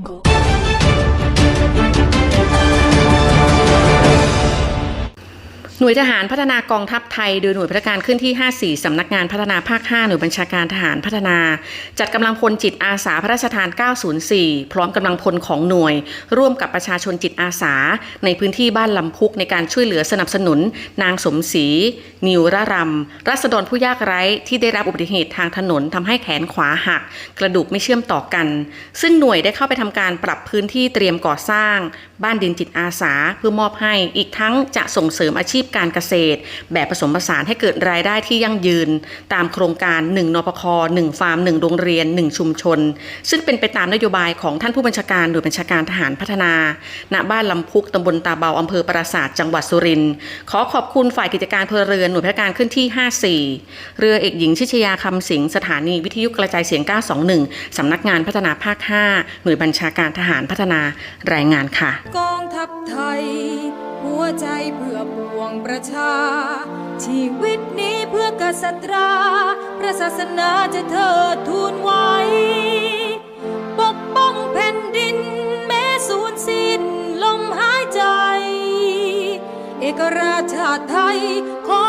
거. หน่วยทหารพัฒนากองทัพไทย โดยหน่วยพัฒการขึ้นที่ 54 สำนักงานพัฒนาภาค 5 หน่วยบัญชาการทหารพัฒนา จัดกำลังพลจิตอาสาพระราชทาน 904 พร้อมกำลังพลของหน่วย ร่วมกับประชาชนจิตอาสา ในพื้นที่บ้านลำพุกในการช่วยเหลือสนับสนุน นางสมศรี นิวระรำรัษฎรผู้ยากไร้ที่ได้รับอุบัติเหตุทางถนนทำให้แขนขวาหัก กระดูกไม่เชื่อมต่อกัน ซึ่งหน่วยได้เข้าไปทำการปรับพื้นที่เตรียมก่อสร้าง บ้านดินจิตอาสา เพื่อมอบให้อีกทั้งจะส่งเสริมอาชีพการเกษตร แบบผสมผสานให้เกิดรายได้ที่ยั่งยืน ตามโครงการ 1นปค1ฟาร์ม 1 โรงเรียน 1 ชุมชน ซึ่งเป็นไปตามนโยบายของท่านผู้บัญชาการหน่วยบัญชาการทหารพัฒนา ณบ้านลำพุกตำบลตาเบาอำเภอปราสาทจังหวัดสุรินทร์ขอขอบคุณฝ่ายกิจการพลเรือนหน่วยพนักการขึ้นที่ 54 เรือเอกหญิงชิชยาคำสิงสถานีวิทยุกระจายเสียง 921 สำนักงานพัฒนาภาค 5 หน่วยบัญชาการทหารพัฒนารายงานค่ะ กองทัพไทย ใจเพื่อปวงประชา ชีวิตนี้เพื่อกษัตราพระศาสนาจะเธอทูลไว้ ปกป้องแผ่นดินแม้สูญสิ้นลมหายใจ เอกราชชาติไทยขอ